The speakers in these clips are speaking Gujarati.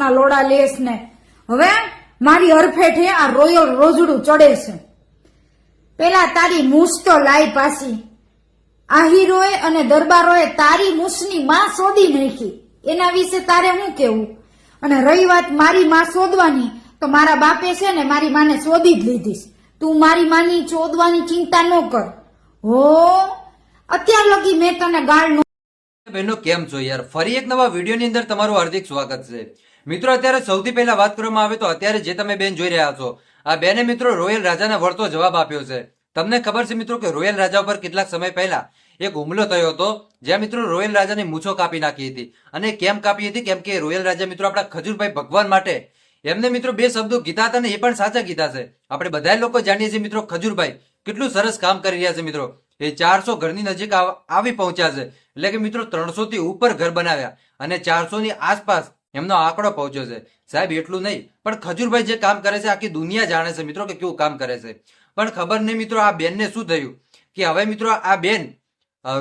ના લોડા લેસ ને. હવે મારી હરફેઠે આ રોયલ રોજડું ચડે છે. પેલા તારી મૂસ તો લાઈ પાછી. હીરોએ અને દરબારોએ તારી મૂસની માં શોધી નાખી. એના વિશે તારે હું કેવું અને રહી વાત મારી માં શોધવાની, તો મારા બાપે છે ને મારી માને શોધી જ લીધીશ. તું મારી માની શોધવાની ચિંતા ન કર. હો, અત્યાર લગી મેં તને ગાળ ન બહેનો કેમ છો યાર? ફરી એક નવા વિડીયોની અંદર તમારું હાર્દિક સ્વાગત છે. મિત્રો, અત્યારે સૌથી પહેલા વાત કરવામાં આવે તો અત્યારે જે તમે બેન જોઈ રહ્યા છો, આ બેને મિત્રો રોયલ રાજાના વળતો જવાબ આપ્યો છે. તમને ખબર છે મિત્રો કે રોયલ રાજા ઉપર કેટલાક સમય પહેલા એક હુમલો થયો હતો, જ્યાં મિત્રો રોયલ રાજાની મૂછો કાપી નાખી હતી. અને કેમ કાપી હતી? કેમ કે રોયલ રાજા મિત્રો આપણા ખજૂરભાઈ ભગવાન માટે, એમને મિત્રો બે શબ્દો ગીતા હતા ને એ પણ સાચા ગીતા છે. આપણે બધા લોકો જાણીએ છીએ મિત્રો ખજૂરભાઈ, કેટલું સરસ કામ કરી રહ્યા છે મિત્રો. એ ચારસો ઘરની નજીક આવ- પહોંચ્યા છે. એટલે કે મિત્રો ત્રણસો થી ઉપર ઘર બનાવ્યા અને ચારસો ની આસપાસ એમનો આંકડો પહોંચ્યો છે. સાહેબ, એટલું નહીં, પણ ખજૂરભાઈ જે કામ કરે છે, આખી દુનિયા જાણે છે મિત્રો કે કેવું કામ કરે છે. પણ ખબર નહીં મિત્રો, આ બેનને શું થયું? કે હવે મિત્રો, આ બેન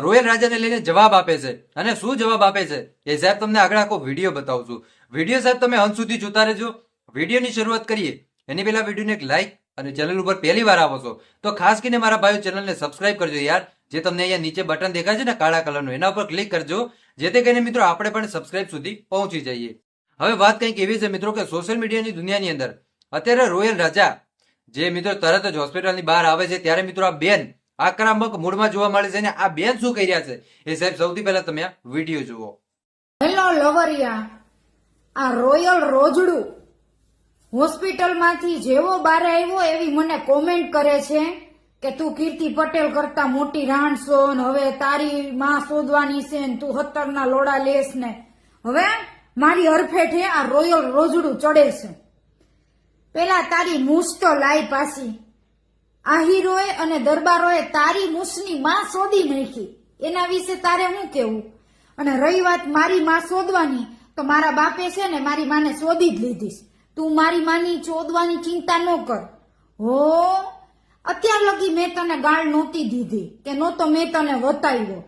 રોયલ રાજાને લઈને જવાબ આપે છે. અને શું જવાબ આપે છે? એ સાહેબ, તમને આગળ આખો વીડિયો બતાવું છું. વીડિયો સાહેબ, તમે અંત સુધી જોતા રહેજો. વિડીયોની શરૂઆત કરીએ. એની પહેલા વિડીયોને એક લાઈક અને ચેનલ ઉપર પહેલી વાર આવો છો, તો ખાસ કરીને મારા ભાઈઓ ચેનલને સબસ્ક્રાઇબ કરજો યાર. જે તમને અહીંયા નીચે બટન દેખાય છે ને કાળા કલરનું, એના ઉપર ક્લિક કરજો. જેથી કરીને મિત્રો, આપણે પણ સબસ્ક્રાઇબ સુધી પહોંચી જઈએ. હવે વાત કંઈક એવી છે મિત્રો કે સોશિયલ મીડિયાની દુનિયાની અંદર, અત્યારે રોયલ રાજા, જે મિત્રો તરત જ હોસ્પિટલની બહાર આવે છે, ત્યારે મિત્રો આ બેન આક્રમક મૂડમાં જોવા મળે છે ને આ બેન શું કહી રહ્યા છે? એ સાહેબ સૌથી પહેલા તમે આ વીડિયો જુઓ. હેલો લવરિયા, આ રોયલ રોજડું હોસ્પિટલમાંથી જેવો બારે આવ્યો એવી મને કોમેન્ટ કરે છે કે તું કીર્તિ પટેલ કરતા મોટી રાણસો ને હવે તારી માં શોધવાની છે ને તું હત્તરના લોડા લેસ ને હવે મારી અરફેઠે આ રોયલ રોજડું ચડે છે. પેલા તારી મૂસ તો લાઈ પાછી. આહીરોએ અને દરબારોએ તારી મૂસની માં શોધી નાખી એના વિશે તારે હું કેવું? અને રહી વાત મારી માં શોધવાની તો મારા બાપે છે ને મારી માને શોધી જ લીધીશ. તું મારી માની શોધવાની ચિંતા ન કર. હો, અત્યાર લગી મેં તને ગાળ નહોતી દીધી, કે નહોતો મેં તને વતાવ્યો.